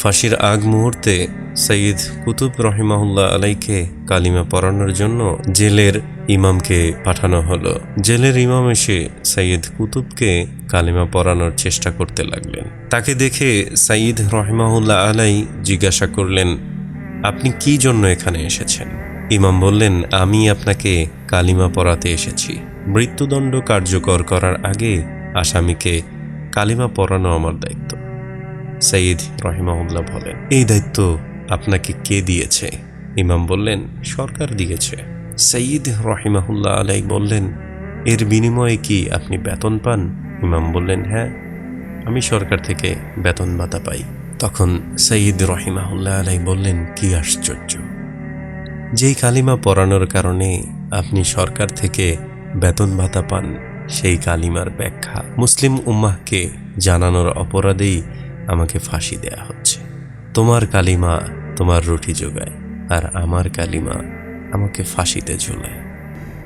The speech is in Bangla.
ফাঁসির আগ মুহূর্তে সঈদ কুতুব রহিমাহুল্লাহ আলাইকে কালিমা পড়ানোর জন্য জেলের ইমামকে পাঠানো হলো। জেলের ইমাম এসে সঈদ কুতুবকে কালিমা পড়ানোর চেষ্টা করতে লাগলেন। তাকে দেখে সাঈদ রহিমাহুল্লাহ আলাই জিজ্ঞাসা করলেন, আপনি কি জন্য এখানে এসেছেন? ইমাম বললেন, আমি আপনাকে কালিমা পড়াতে এসেছি। মৃত্যুদণ্ড কার্যকর করার আগে আসামিকে কালিমা পড়ানো আমার দায়িত্ব। সঈদ রহিমাহুল্লাহ বলেন, এই দায়িত্ব আপনাকে কে দিয়েছে? ইমাম বললেন, সরকার দিয়েছে। সঈদ রহিমাহুল্লাহ আলাই বললেন, এর বিনিময়ে কি আপনি বেতন পান? ইমাম বললেন হ্যাঁ আমি সরকার থেকে বেতন ভাতা পাই। তখন সঈদ রহিমাহুল্লাহ আলাই বললেন, কি আশ্চর্য! যেই কালিমা পড়ানোর কারণে আপনি সরকার থেকে বেতন ভাতা পান, সেই কালিমার ব্যাখ্যা মুসলিম উম্মাহকে জানানোর অপরাধেই আমাকে ফাঁসি দেয়া হচ্ছে। তোমার কালিমা তোমার রুটি যোগায় আর আমার কালিমা আমাকে ফাঁসিতে ঝোলায়।